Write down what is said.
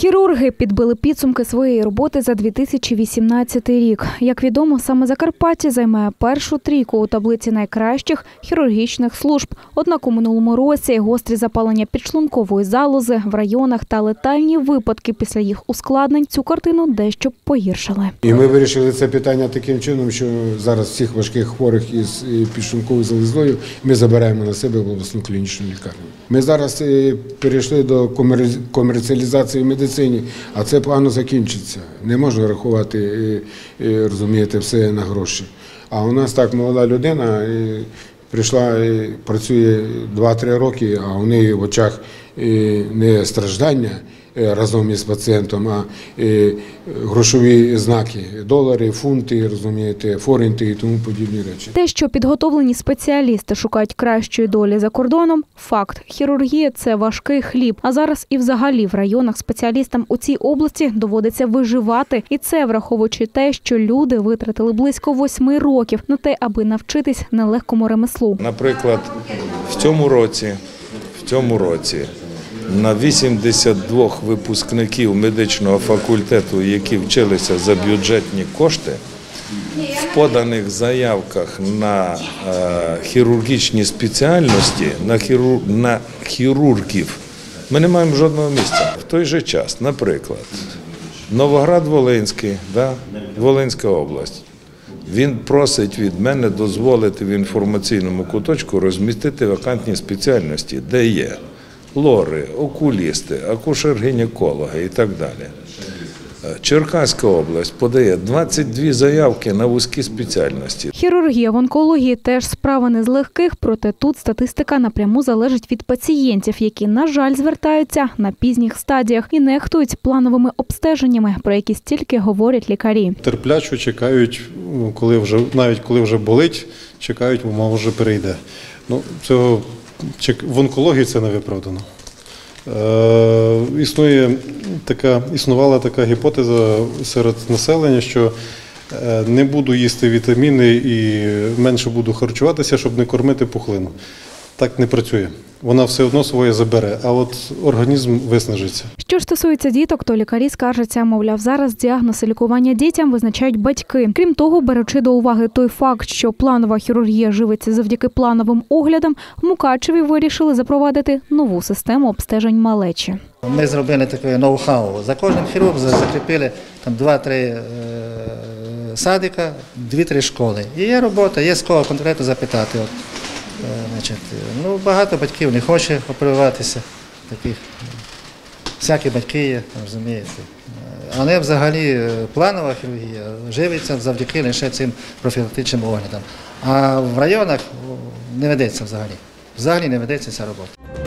Хірурги підбили підсумки своєї роботи за 2018 рік. Як відомо, саме Закарпаття займає першу трійку у таблиці найкращих хірургічних служб. Однак у минулому році гострі запалення підшлункової залози в районах та летальні випадки після їх ускладнень цю картину дещо погіршили. І ми вирішили це питання таким чином, що зараз всіх важких хворих із підшлунковою залозною ми забираємо на себе в обласну клінічну лікарню. Ми зараз е, перейшли до комер- комерціалізації в медицині, а це погано закінчиться. Не можна рахувати, е, е, розумієте, все на гроші. А у нас так молода людина прийшла, і працює 2-3 роки, а у неї в очах е, не страждання разом із пацієнтом, а е, грошові знаки долари, фунти, розумієте, форінти і тому подібні речі. Те, що підготовлені спеціалісти шукають кращої долі за кордоном, факт. Хірургія це важкий хліб. А зараз і взагалі в районах спеціалістам у цій області доводиться виживати. І це враховуючи те, що люди витратили близько восьми років на те, аби навчитись нелегкому ремеслу. Наприклад, в цьому році, в цьому році на 82 випускників медичного факультету, які вчилися за бюджетні кошти, в поданих заявках на е, хірургічні спеціальності, на, хіру, на хірургів, ми не маємо жодного місця. В той же час, наприклад, Новоград-Волинський, да, Волинська область. Він просить від мене дозволити в інформаційному куточку розмістити вакантні спеціальності, де є лори, окулісти, акушер-гінекологи і так далі. Черкаська область подає 22 заявки на вузькі спеціальності. Хірургія в онкології теж справа не з легких, проте тут статистика напряму залежить від пацієнтів, які, на жаль, звертаються на пізніх стадіях і нехтують плановими обстеженнями, про які стільки говорять лікарі. терплячо чекають, коли вже навіть коли вже болить, чекають, мова вже перейде. Ну, цього в онкології це не виправдано. Е, існує така, існувала така гіпотеза серед населення, що е, не буду їсти вітаміни і менше буду харчуватися, щоб не кормити пухлину. Так не працює. Вона все одно своє забере, а от організм виснажиться. Що ж стосується діток, то лікарі скаржаться, мовляв, зараз діагноз і лікування дітям визначають батьки. Крім того, беручи до уваги той факт, що планова хірургія живиться завдяки плановим оглядам, в Мукачеві вирішили запровадити нову систему обстежень малечі. Ми зробили таке ноу-хау. За кожним хірург закріпили там 2-3 е, садика, 2-3 школи. І є робота, є з кого конкретно запитати. От, значить, ну, багато батьків не хоче оперуватися. Таких. Всякі батьки є, розумієте. Е, Але взагалі е, планова хірургія живиться завдяки лише цим профілактичним оглядам. А в районах не ведеться взагалі. Взагалі не ведеться ця робота.